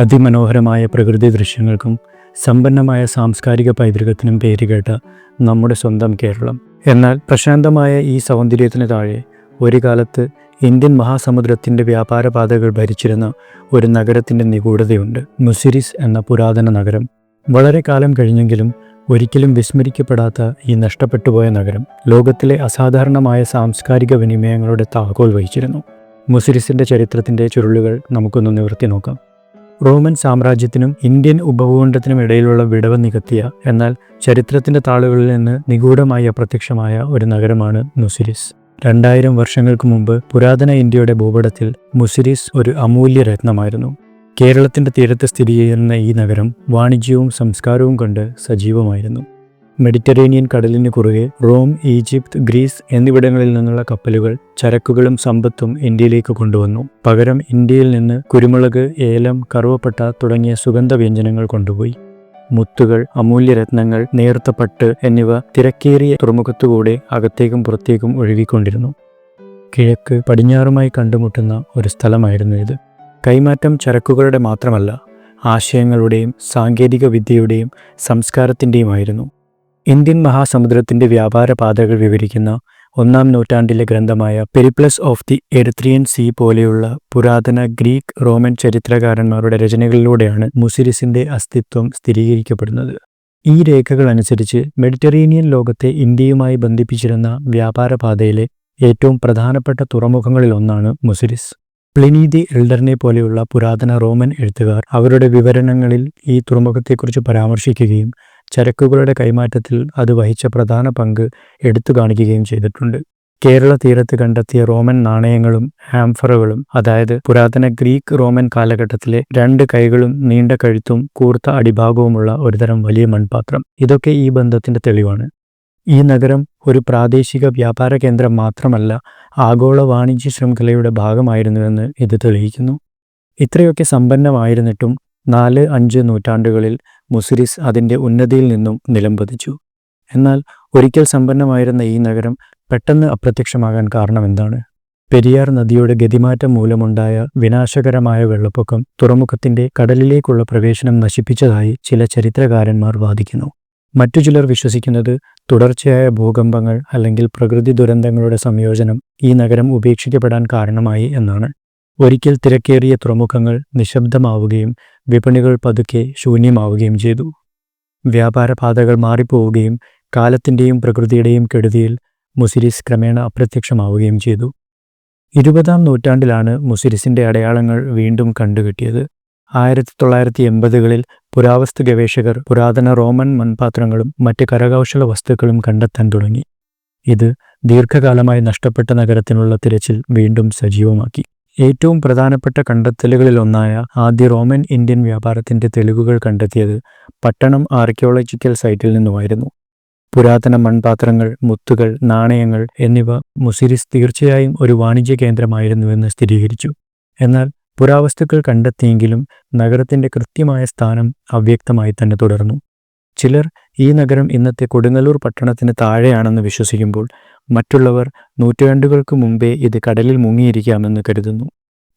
അതിമനോഹരമായ പ്രകൃതി ദൃശ്യങ്ങൾക്കും സമ്പന്നമായ സാംസ്കാരിക പൈതൃകത്തിനും പേരുകേട്ട നമ്മുടെ സ്വന്തം കേരളം. എന്നാൽ പ്രശാന്തമായ ഈ സൗന്ദര്യത്തിന് താഴെ ഒരു കാലത്ത് ഇന്ത്യൻ മഹാസമുദ്രത്തിന്റെ വ്യാപാര പാതകൾ ഭരിച്ചിരുന്ന ഒരു നഗരത്തിന്റെ നിഗൂഢതയുണ്ട്. മുസിരിസ് എന്ന പുരാതന നഗരം. വളരെ കാലം കഴിഞ്ഞെങ്കിലും ഒരിക്കലും വിസ്മരിക്കപ്പെടാത്ത ഈ നഷ്ടപ്പെട്ടുപോയ നഗരം ലോകത്തിലെ അസാധാരണമായ സാംസ്കാരിക വിനിമയങ്ങളുടെ താക്കോൽ വഹിച്ചിരുന്നു. മുസിരിസിന്റെ ചരിത്രത്തിന്റെ ചുരുളുകൾ നമുക്കൊന്ന് നിവർത്തി നോക്കാം. റോമൻ സാമ്രാജ്യത്തിനും ഇന്ത്യൻ ഉപഭൂഖണ്ഡത്തിനും ഇടയിലുള്ള വിടവ് നികത്തിയ എന്നാൽ ചരിത്രത്തിന്റെ താളുകളിൽ നിന്ന് നിഗൂഢമായി അപ്രത്യക്ഷമായ ഒരു നഗരമാണ് നുസിരിസ്. രണ്ടായിരം വർഷങ്ങൾക്ക് മുമ്പ് പുരാതന ഇന്ത്യയുടെ ഭൂപടത്തിൽ മുസിരിസ് ഒരു അമൂല്യ രത്നമായിരുന്നു. കേരളത്തിന്റെ തീരത്ത് സ്ഥിതി ചെയ്യുന്ന ഈ നഗരം വാണിജ്യവും സംസ്കാരവും കൊണ്ട് സജീവമായിരുന്നു. മെഡിറ്ററേനിയൻ കടലിന് കുറുകെ റോം ഈജിപ്ത് ഗ്രീസ് എന്നിവിടങ്ങളിൽ നിന്നുള്ള കപ്പലുകൾ ചരക്കുകളും സമ്പത്തും ഇന്ത്യയിലേക്ക് കൊണ്ടുവന്നു. പകരം ഇന്ത്യയിൽ നിന്ന് കുരുമുളക് ഏലം കറുവപ്പട്ട തുടങ്ങിയ സുഗന്ധ വ്യഞ്ജനങ്ങൾ കൊണ്ടുപോയി. മുത്തുകൾ അമൂല്യരത്നങ്ങൾ നേർത്ത പട്ട് എന്നിവ തിരക്കേറിയ തുറമുഖത്തുകൂടെ അകത്തേക്കും പുറത്തേക്കും ഒഴുകിക്കൊണ്ടിരുന്നു. കിഴക്ക് പടിഞ്ഞാറുമായി കണ്ടുമുട്ടുന്ന ഒരു സ്ഥലമായിരുന്നു ഇത്. കൈമാറ്റം ചരക്കുകളുടെ മാത്രമല്ല ആശയങ്ങളുടെയും സാങ്കേതിക വിദ്യയുടെയും സംസ്കാരത്തിന്റെയുമായിരുന്നു. ഇന്ത്യൻ മഹാസമുദ്രത്തിന്റെ വ്യാപാര പാതകൾ വിവരിക്കുന്ന ഒന്നാം നൂറ്റാണ്ടിലെ ഗ്രന്ഥമായ Periplus of the Erythraean Sea പോലെയുള്ള പുരാതന ഗ്രീക്ക് റോമൻ ചരിത്രകാരന്മാരുടെ രചനകളിലൂടെയാണ് മുസിരിസിന്റെ അസ്തിത്വം സ്ഥിരീകരിക്കപ്പെടുന്നത്. ഈ രേഖകൾ അനുസരിച്ച് മെഡിറ്ററേനിയൻ ലോകത്തെ ഇന്ത്യയുമായി ബന്ധിപ്പിച്ചിരുന്ന വ്യാപാര പാതയിലെ ഏറ്റവും പ്രധാനപ്പെട്ട തുറമുഖങ്ങളിലൊന്നാണ് മുസിരിസ്. പ്ലിനി ദി എൽഡറിനെ പോലെയുള്ള പുരാതന റോമൻ എഴുത്തുകാർ അവരുടെ വിവരണങ്ങളിൽ ഈ തുറമുഖത്തെക്കുറിച്ച് പരാമർശിക്കുകയും ചരക്കുകളുടെ കൈമാറ്റത്തിൽ അത് വഹിച്ച പ്രധാന പങ്ക് എടുത്തു കാണിക്കുകയും ചെയ്തിട്ടുണ്ട്. കേരള തീരത്ത് കണ്ടെത്തിയ റോമൻ നാണയങ്ങളും ഹാംഫറുകളും അതായത് പുരാതന ഗ്രീക്ക് റോമൻ കാലഘട്ടത്തിലെ രണ്ട് കൈകളും നീണ്ട കഴുത്തും കൂർത്ത അടിഭാഗവുമുള്ള ഒരുതരം വലിയ മൺപാത്രം. ഇതൊക്കെ ഈ ബന്ധത്തിന്റെ തെളിവാണ്. ഈ നഗരം ഒരു പ്രാദേശിക വ്യാപാര കേന്ദ്രം മാത്രമല്ല ആഗോള വാണിജ്യ ശൃംഖലയുടെ ഭാഗമായിരുന്നുവെന്ന് ഇത് തെളിയിക്കുന്നു. ഇത്രയൊക്കെ സമ്പന്നമായിരുന്നിട്ടും നാല് അഞ്ച് നൂറ്റാണ്ടുകളിൽ മുസിരിസ് അതിന്റെ ഉന്നതിയിൽ നിന്നും നിലംപതിച്ചു. എന്നാൽ ഒരിക്കൽ സമ്പന്നമായിരുന്ന ഈ നഗരം പെട്ടെന്ന് അപ്രത്യക്ഷമാകാൻ കാരണമെന്താണ് പെരിയാർ നദിയുടെ ഗതിമാറ്റം മൂലമുണ്ടായ വിനാശകരമായ വെള്ളപ്പൊക്കം തുറമുഖത്തിന്റെ കടലിലേക്കുള്ള പ്രവേശനം നശിപ്പിച്ചതായി ചില ചരിത്രകാരന്മാർ വാദിക്കുന്നു. മറ്റു ചിലർ വിശ്വസിക്കുന്നത് തുടർച്ചയായ ഭൂകമ്പങ്ങൾ അല്ലെങ്കിൽ പ്രകൃതി ദുരന്തങ്ങളുടെ സംയോജനം ഈ നഗരം ഉപേക്ഷിക്കപ്പെടാൻ കാരണമായി എന്നാണ്. ഒരിക്കൽ തിരക്കേറിയ തുറമുഖങ്ങൾ നിശബ്ദമാവുകയും വിപണികൾ പതുക്കെ ശൂന്യമാവുകയും ചെയ്തു. വ്യാപാരപാതകൾ മാറിപ്പോവുകയും കാലത്തിന്റെയും പ്രകൃതിയുടെയും കെടുതിയിൽ മുസിരിസ് ക്രമേണ അപ്രത്യക്ഷമാവുകയും ചെയ്തു. ഇരുപതാം നൂറ്റാണ്ടിലാണ് മുസിരിസിന്റെ അടയാളങ്ങൾ വീണ്ടും കണ്ടുകിട്ടിയത്. ആയിരത്തി തൊള്ളായിരത്തി എൺപതുകളിൽ പുരാവസ്തു ഗവേഷകർ പുരാതന റോമൻ മൺപാത്രങ്ങളും മറ്റ് കരകൗശല വസ്തുക്കളും കണ്ടെത്താൻ തുടങ്ങി. ഇത് ദീർഘകാലമായി നഷ്ടപ്പെട്ട നഗരത്തിനുള്ള തിരച്ചിൽ വീണ്ടും സജീവമാക്കി. ഏറ്റവും പ്രധാനപ്പെട്ട കണ്ടെത്തലുകളിലൊന്നായ ആദ്യ റോമൻ ഇന്ത്യൻ വ്യാപാരത്തിന്റെ തെളിവുകൾ കണ്ടെത്തിയത് പട്ടണം ആർക്കിയോളജിക്കൽ സൈറ്റിൽ നിന്നുമായിരുന്നു. പുരാതന മൺപാത്രങ്ങൾ മുത്തുകൾ നാണയങ്ങൾ എന്നിവ മുസിരിസ് തീർച്ചയായും ഒരു വാണിജ്യ കേന്ദ്രമായിരുന്നുവെന്ന് സ്ഥിരീകരിച്ചു. എന്നാൽ പുരാവസ്തുക്കൾ കണ്ടെത്തിയെങ്കിലും നഗരത്തിന്റെ കൃത്യമായ സ്ഥാനം അവ്യക്തമായി തന്നെ തുടർന്നു. ചിലർ ഈ നഗരം ഇന്നത്തെ കൊടുങ്ങല്ലൂർ പട്ടണത്തിന് താഴെയാണെന്ന് വിശ്വസിക്കുമ്പോൾ മറ്റുള്ളവർ നൂറ്റാണ്ടുകൾക്ക് മുമ്പേ ഇത് കടലിൽ മുങ്ങിയിരിക്കാമെന്ന് കരുതുന്നു.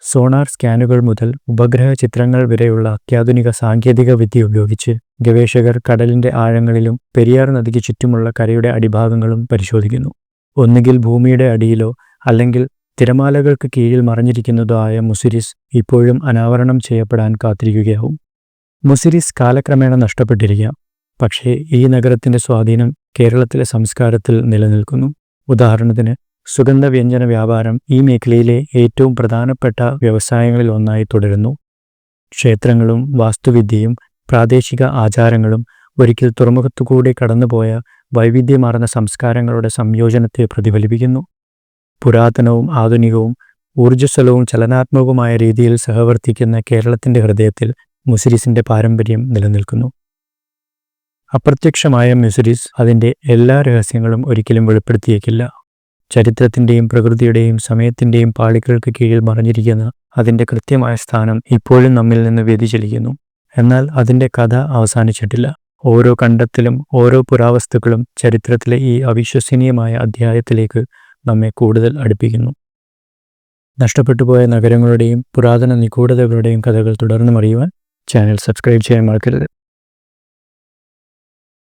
സോണാർ സ്കാനുകൾ മുതൽ ഉപഗ്രഹ ചിത്രങ്ങൾ വരെയുള്ള അത്യാധുനിക സാങ്കേതിക വിദ്യ ഉപയോഗിച്ച് ഗവേഷകർ കടലിന്റെ ആഴങ്ങളിലും പെരിയാർ നദിക്ക് ചുറ്റുമുള്ള കരയുടെ അടിഭാഗങ്ങളും പരിശോധിക്കുന്നു. ഒന്നുകിൽ ഭൂമിയുടെ അടിയിലോ അല്ലെങ്കിൽ തിരമാലകൾക്ക് കീഴിൽ മറഞ്ഞിരിക്കുന്നതായ മുസിരിസ് ഇപ്പോഴും അനാവരണം ചെയ്യപ്പെടാൻ കാത്തിരിക്കുകയാവും. മുസിരിസ് കാലക്രമേണ നഷ്ടപ്പെട്ടിരിക്കാം. പക്ഷേ ഈ നഗരത്തിന്റെ സ്വാധീനം കേരളത്തിലെ സംസ്കാരത്തിൽ നിലനിൽക്കുന്നു. ഉദാഹരണത്തിന് സുഗന്ധ വ്യഞ്ജന വ്യാപാരം ഈ മേഖലയിലെ ഏറ്റവും പ്രധാനപ്പെട്ട വ്യവസായങ്ങളിൽ ഒന്നായി തുടരുന്നു. ക്ഷേത്രങ്ങളും വാസ്തുവിദ്യയും പ്രാദേശിക ആചാരങ്ങളും ഒരിക്കൽ തുറമുഖത്തുകൂടി കടന്നുപോയ വൈവിധ്യമാർന്ന സംസ്കാരങ്ങളുടെ സംയോജനത്തെ പ്രതിഫലിപ്പിക്കുന്നു. പുരാതനവും ആധുനികവും ഊർജസ്വലവും ചലനാത്മകവുമായ രീതിയിൽ സഹവർത്തിക്കുന്ന കേരളത്തിന്റെ ഹൃദയത്തിൽ മുസിരിസിന്റെ പാരമ്പര്യം നിലനിൽക്കുന്നു. അപ്രത്യക്ഷമായ മുസിരിസ് അതിന്റെ എല്ലാ രഹസ്യങ്ങളും ഒരിക്കലും വെളിപ്പെടുത്തിയേക്കില്ല. ചരിത്രത്തിന്റെയും പ്രകൃതിയുടെയും സമയത്തിന്റെയും പാളികൾക്ക് കീഴിൽ മറിഞ്ഞിരിക്കുന്ന അതിന്റെ കൃത്യമായ സ്ഥാനം ഇപ്പോഴും നമ്മിൽ നിന്ന് വ്യതിചലിക്കുന്നു. എന്നാൽ അതിന്റെ കഥ അവസാനിച്ചിട്ടില്ല. ഓരോ കണ്ടത്തിലും ഓരോ പുരാവസ്തുക്കളും ചരിത്രത്തിലെ ഈ അവിശ്വസനീയമായ അധ്യായത്തിലേക്ക് നമ്മെ കൂടുതൽ അടുപ്പിക്കുന്നു. നഷ്ടപ്പെട്ടു പോയ നഗരങ്ങളുടെയും പുരാതന നിഗൂഢതകളുടെയും കഥകൾ തുടർന്നും അറിയുവാൻ ചാനൽ സബ്സ്ക്രൈബ് ചെയ്യാൻ മറക്കരുത്.